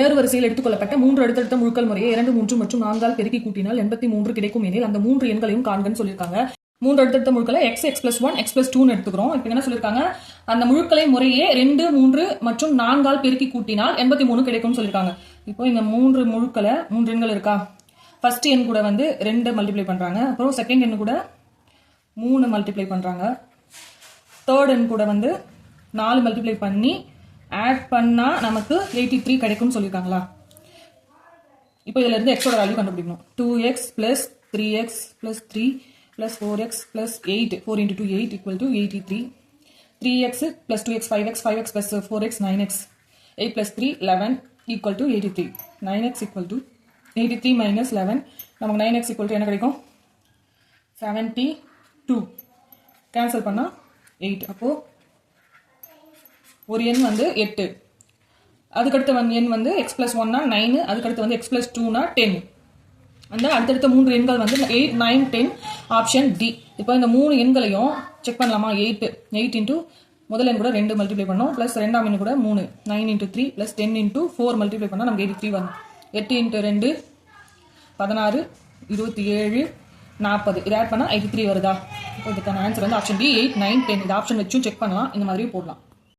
ஏறு வரிசையில் எடுத்துக்கொள்ளப்பட்ட மூன்று அடுத்தடுத்த முழுக்கள் முறையை இரண்டு மூன்று மற்றும் நான்கால் பெருக்கி கூட்டினால் எண்பத்தி மூன்று கிடைக்கும் எனில் அந்த மூன்று எண்களையும் காண்கன்னு சொல்லியிருக்காங்க. மூன்று அடுத்தடுத்த முழுக்களை x x plus one x plus டூன்னு எடுத்துக்கிறோம். இப்போ என்ன சொல்லியிருக்காங்க? அந்த முழுக்களை முறையே ரெண்டு மூன்று மற்றும் நான்கால் பெருக்கி கூட்டினால் எண்பத்தி மூணு கிடைக்கும்னு சொல்லியிருக்காங்க. இப்போ இந்த மூன்று முழுக்களை மூன்று எண்கள் இருக்கா? ஃபர்ஸ்ட் எண் கூட வந்து ரெண்டு மல்டிப்ளை பண்ணுறாங்க அப்புறம் செகண்ட் எண் கூட மூணு மல்டிப்ளை பண்ணுறாங்க தேர்ட் எண் கூட வந்து நாலு மல்டிப்ளை பண்ணி ஆட் பண்ணால் நமக்கு எயிட்டி த்ரீ கிடைக்கும்னு சொல்லியிருக்காங்களா இப்போ இதிலேருந்து எக்ஸோட வேல்யூ கண்டுபிடிக்கணும் two x plus three x plus three plus four x plus eight four into two eight equal to eighty three three x plus two x five x five x plus four x nine x eight plus three eleven equal to eighty three nine x equal to eighty three minus eleven நமக்கு nine x equal to என்ன கிடைக்கும்? Seventy two cancel பண்ணால் eight அப்போது ஒரு எண் வந்து எட்டு. அதுக்கடுத்த வந்து எண் வந்து எக்ஸ் ப்ளஸ் ஒன்னா நைனு அதுக்கடுத்து வந்து எக்ஸ் ப்ளஸ் டூனா டென் அந்த அடுத்தடுத்த மூன்று எண்கள் வந்து eight nine ten option D இப்போ இந்த மூணு எண்களையும் செக் பண்ணலாமா? எயிட்டு எயிட் இன்ட்டு முதல் எண் கூட ரெண்டு மல்டிப்ளை பண்ணோம். ப்ளஸ் ரெண்டாம் எண் கூட மூணு. Nine into three plus ten into four multiply பண்ணால் நமக்கு எயிட்டி த்ரீ வரும். எட்டு இன்ட்டு ரெண்டு பதினாறு இருபத்தி ஏழு நாற்பது. இதை ஆட் பண்ணால் எயிட்டி த்ரீ வருதா? இப்போ இதுக்கான ஆன்சர் வந்து option D eight nine ten இது ஆப்ஷன் வச்சும் செக் பண்ணலாம். இந்த மாதிரியும் போடலாம்.